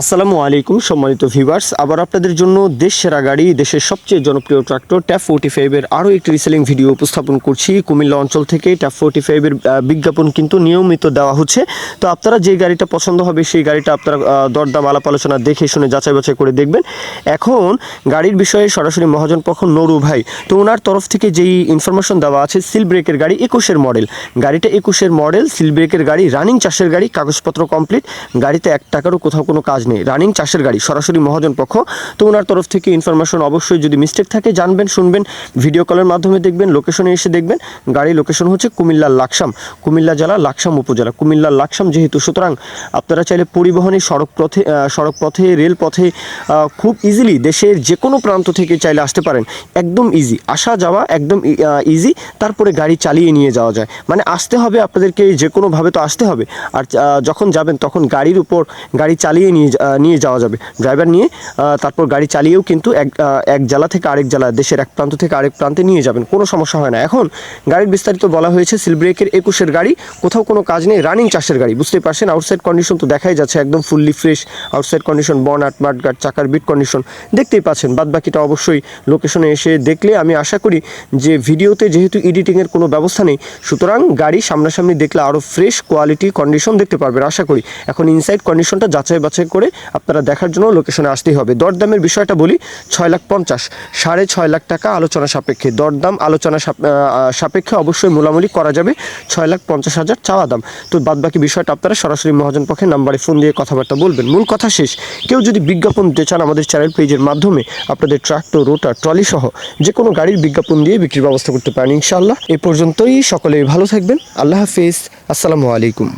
আসসালামু আলাইকুম, সম্মানিত ভিউয়ার্স আবার আপনাদের জন্য দেশ সেরা গাড়ি, দেশের সবচেয়ে জনপ্রিয় ট্রাক্টর ট্যাপ ফোর্টি ফাইভের আরও একটি রিসেলিং ভিডিও উপস্থাপন করছি। কুমিল্লা অঞ্চল থেকে ট্যাপ ফোর্টি ফাইভের বিজ্ঞাপন কিন্তু নিয়মিত দেওয়া হচ্ছে। তো আপনারা যে গাড়িটা পছন্দ হবে, সেই গাড়িটা আপনারা দরদাম, আলাপ আলোচনা দেখে শুনে যাচাই বাছাই করে দেখবেন। এখন গাড়ির বিষয়ে সরাসরি মহাজন পক্ষ নরু ভাই। তো ওনার তরফ থেকে যেই ইনফরমেশন দেওয়া আছে সিল ব্রেকের গাড়ি একুশের মডেল গাড়িটা একুশের মডেল সিল ব্রেকের গাড়ি রানিং চাষের গাড়ি, কাগজপত্র কমপ্লিট গাড়িতে এক টাকারও কোথাও কোনো কাজ নেই। রানিং চাষের গাড়ি, সরাসরি মহাজন পক্ষ। তো ওনার তরফ থেকে ইনফরমেশন অবশ্যই যদি মিস্টেক থাকে, জানবেন, শুনবেন ভিডিও কলের মাধ্যমে দেখবেন লোকেশনে এসে দেখবেন। গাড়ির লোকেশন হচ্ছে কুমিল্লার লাকসাম, কুমিল্লা জেলা লাকসাম উপজেলা, কুমিল্লার লাকসাম যেহেতু। সুতরাং আপনারা চাইলে পরিবহনে, সড়ক পথে সড়ক পথে, রেল পথে খুব ইজিলি দেশের যে কোনো প্রান্ত থেকে চাইলে আসতে পারেন। একদম ইজি আসা, যাওয়া একদম ইজি তারপরে গাড়ি চালিয়ে নিয়ে যাওয়া যায়। মানে আসতে হবে আপনাদেরকে যে কোনোভাবে তো আসতে হবে। আর যখন যাবেন তখন গাড়ির উপর গাড়ি চালিয়ে নিয়ে নিয়ে যাওয়া যাবে। ড্রাইভার নিয়ে তারপর গাড়ি চালিয়েও কিন্তু এক এক জেলা থেকে আরেক জেলা, দেশের এক প্রান্ত থেকে আরেক প্রান্তে নিয়ে যাবেন। কোনো সমস্যা হয় না। এখন গাড়ির বিস্তারিত বলা হয়েছে সিল ব্রেকের একুশের গাড়ি, কোথাও কোনো কাজ নেই, রানিং চাষের গাড়ি। বুঝতেই পারছেন আউটসাইড কন্ডিশন তো দেখাই যাচ্ছে, একদম ফুললি ফ্রেশ আউটসাইড কন্ডিশন বন বনাট মাঠগাট চাকার বিট কন্ডিশন দেখতেই পাচ্ছেন বাদ বাকিটা অবশ্যই লোকেশনে এসে দেখলে আমি আশা করি যে ভিডিওতে যেহেতু এডিটিংয়ের কোনো ব্যবস্থা নেই, সুতরাং গাড়ি সামনাসামনি দেখলে আরও ফ্রেশ কোয়ালিটি কন্ডিশন দেখতে পারবেন, আশা করি। এখন ইনসাইড কন্ডিশনটা যাচাই বাছাই করে আপনারা দেখার জন্য লোকেশনে আসতেই হবে। দরদামের বিষয়টা বলি, ছয় লাখ পঞ্চাশ, সাড়ে ছয় লাখ টাকা আলোচনা সাপেক্ষে। দরদাম আলোচনা সাপেক্ষে অবশ্যই মূলামূলি করা যাবে, ছয় লাখ পঞ্চাশ হাজার চাওয়া দাম। তো বাদ বাকি বিষয়টা আপনারা সরাসরি মহাজন পক্ষে নাম্বারে ফোন দিয়ে কথাবার্তা বলবেন। মূল কথা শেষ, কেউ যদি বিজ্ঞাপন দিতে চান আমাদের চ্যানেল পেজের মাধ্যমে, আপনাদের ট্রাক্টর রোটার ট্রলি সহ যে কোনো গাড়ির বিজ্ঞাপন দিয়ে বিক্রির ব্যবস্থা করতে পারেন ইনশাআল্লাহ। এ পর্যন্তই, সকলেই ভালো থাকবেন। আল্লাহ হাফিজ। আসসালামু আলাইকুম।